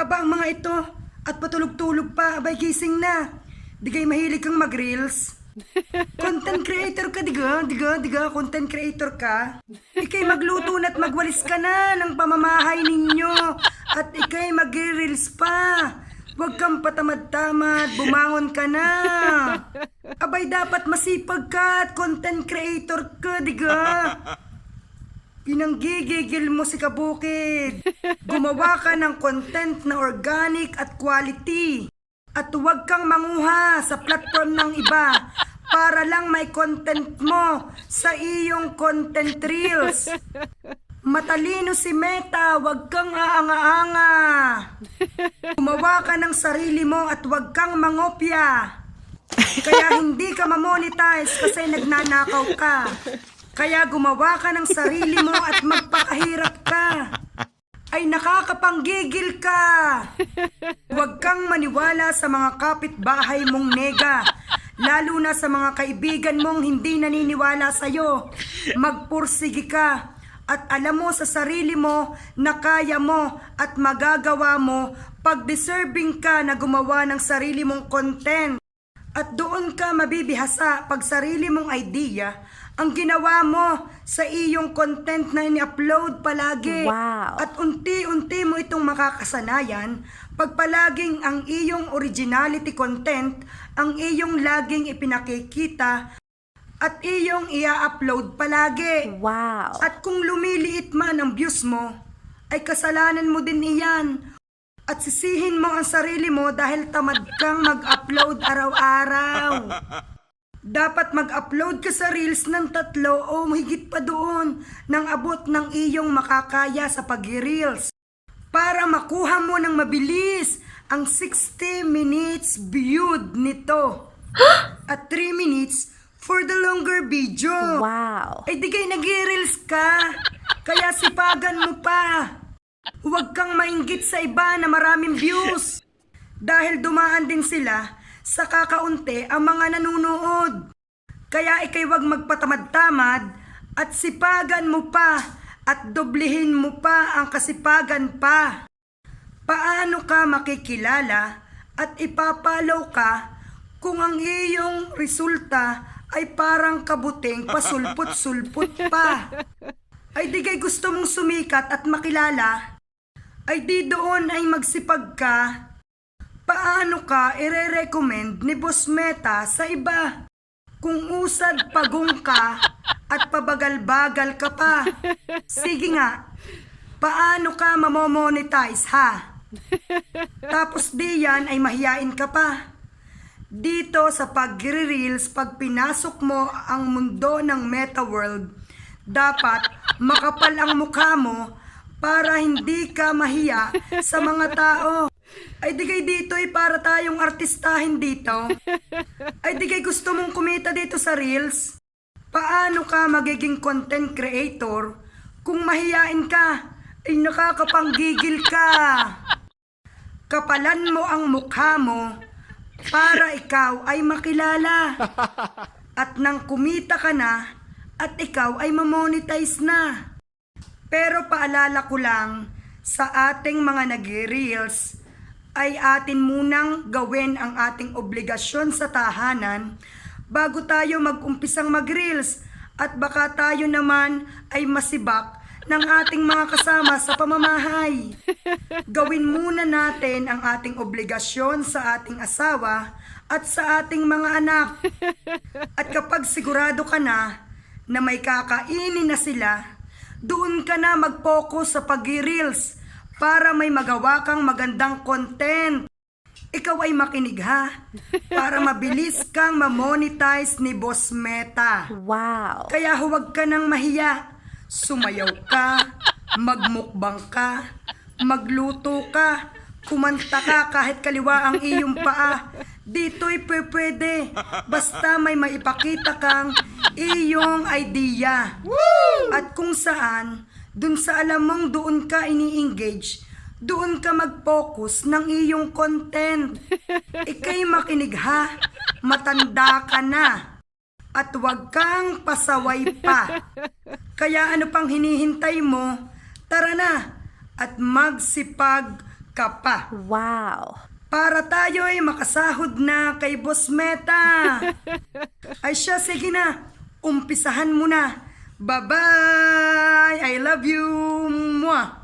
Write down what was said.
Aba, ang mga ito. At patulog-tulog pa. Abay, gising na. Di kayo mahilig kang mag-reels? Content creator ka, diga? Diga, diga, content creator ka? Ikay magluto na at magwalis ka na ng pamamahay ninyo. At ikay mag-reels pa. Huwag kang patamad-tamad, bumangon ka na. Abay, dapat masipag ka at content creator ka, diga? Pinanggigigil mo si Kabukid. Gumawa ka ng content na organic at quality. At huwag kang manguha sa platform ng iba para lang may content mo sa iyong content reels. Matalino si Meta, huwag kang aanga-anga. Gumawa ka ng sarili mo at huwag kang mangopya. Kaya hindi ka mamonetize kasi nagnanakaw ka. Kaya gumawa ka ng sarili mo at magpakahirap ka. Ay nakakapanggigil ka. Huwag kang maniwala sa mga kapitbahay mong nega. Lalo na sa mga kaibigan mong hindi naniniwala sa'yo. Magpursige ka. At alam mo sa sarili mo na kaya mo at magagawa mo pag deserving ka na gumawa ng sarili mong content. At doon ka mabibihasa pag sarili mong idea ang ginawa mo sa iyong content na ini-upload palagi. Wow. At unti-unti mo itong makakasanayan pag palaging ang iyong originality content ang iyong laging ipinakikita at iyong ia-upload palagi. Wow. At kung lumiliit man ang views mo, ay kasalanan mo din iyan. At sisihin mo ang sarili mo dahil tamad kang mag-upload araw-araw. Dapat mag-upload ka sa Reels ng tatlo o mahigit pa doon ng abot ng iyong makakaya sa pag-reels. Para makuha mo ng mabilis ang 60 minutes viewed nito. At 3 minutes for the longer video. Wow. Ay di kayo nag-reels ka. Kaya sipagan mo pa. Huwag kang mainggit sa iba na maraming views. Dahil dumaan din sila sa kakaunti ang mga nanunood. Kaya ikay wag magpatamad-tamad at sipagan mo pa at doblehin mo pa ang kasipagan pa. Paano ka makikilala at ipapalaw ka kung ang iyong resulta ay parang kabuting pasulpot-sulpot pa? Ay di kay gusto mong sumikat at makilala? Ay di doon ay magsipag ka? Paano ka ire-recommend ni Boss Meta sa iba? Kung usad pagong ka at pabagal-bagal ka pa. Sige nga, paano ka mamomonetize ha? Tapos di yan ay mahiyain ka pa. Dito sa pag-reels, pag pinasok mo ang mundo ng meta world, dapat makapal ang mukha mo para hindi ka mahiya sa mga tao. Ay di kay dito ay para tayong artistahin dito. Ay di kay gusto mong kumita dito sa Reels. Paano ka magiging content creator kung mahiyain ka? Ay nakakapanggigil ka. Kapalan mo ang mukha mo para ikaw ay makilala. At nang kumita ka na at ikaw ay mamonetize na. Pero paalala ko lang sa ating mga nag-reels ay atin munang gawin ang ating obligasyon sa tahanan bago tayo mag-umpisang mag-reels at baka tayo naman ay masibak ng ating mga kasama sa pamamahay. Gawin muna natin ang ating obligasyon sa ating asawa at sa ating mga anak. At kapag sigurado ka na na may kakainin na sila, doon ka na mag-focus sa pag-reels para may magawa kang magandang content. Ikaw ay makinig ha, para mabilis kang mamonetize ni Boss Meta. Wow. Kaya huwag ka nang mahiya. Sumayaw ka, magmukbang ka, magluto ka, kumanta ka kahit kaliwa ang iyong paa. Dito'y pwede. Basta may maipakita kang iyong idea. At kung saan, dun sa alam mong doon ka ini-engage, doon ka mag-focus ng iyong content. Ikay makinig ha, matanda ka na. At huwag kang pasaway pa. Kaya ano pang hinihintay mo? Tara na at magsipag ka pa. Wow. Para tayo ay makasahod na kay Boss Meta. ay siya, sige na umpisahan mo na. Bye-bye! I love you! Mwah!